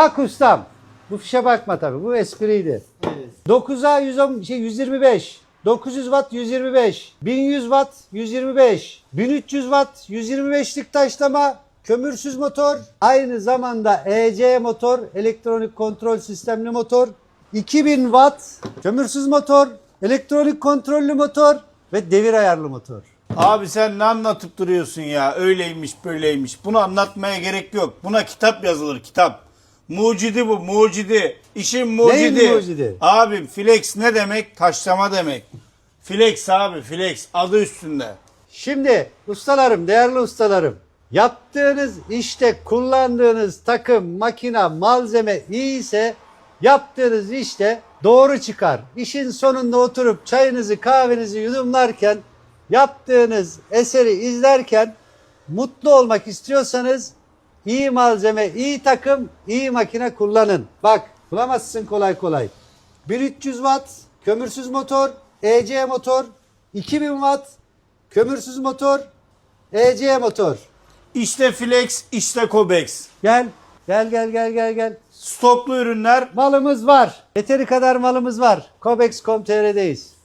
Bak ustam. Bu fişe bakma tabii. Bu espriydi. 9'a 110, şey 125. 900 watt 125. 1100 watt 125. 1300 watt 125'lik taşlama kömürsüz motor. Aynı zamanda EC motor, elektronik kontrol sistemli motor. 2000 watt kömürsüz motor, elektronik kontrollü motor ve devir ayarlı motor. Abi sen ne anlatıp duruyorsun ya? Öyleymiş böyleymiş. Bunu anlatmaya gerek yok. Buna kitap yazılır kitap. Mucidi bu mucidi. İşin mucidi. Neyin mucidi? Abi flex ne demek? Taşlama demek. Flex abi flex adı üstünde. Şimdi ustalarım, değerli ustalarım, yaptığınız işte kullandığınız takım, makina, malzeme iyiyse yaptığınız işte doğru çıkar. İşin sonunda oturup çayınızı, kahvenizi yudumlarken, yaptığınız eseri izlerken mutlu olmak istiyorsanız iyi malzeme, iyi takım, iyi makine kullanın. Bak bulamazsın kolay kolay. 1300 watt kömürsüz motor, EC motor, 2000 watt kömürsüz motor, EC motor. İşte flex, işte Cobex. Gel, gel, gel, gel, gel, gel. Stoklu ürünler Malımız var. Yeteri kadar malımız var. Cobex.com.tr'deyiz.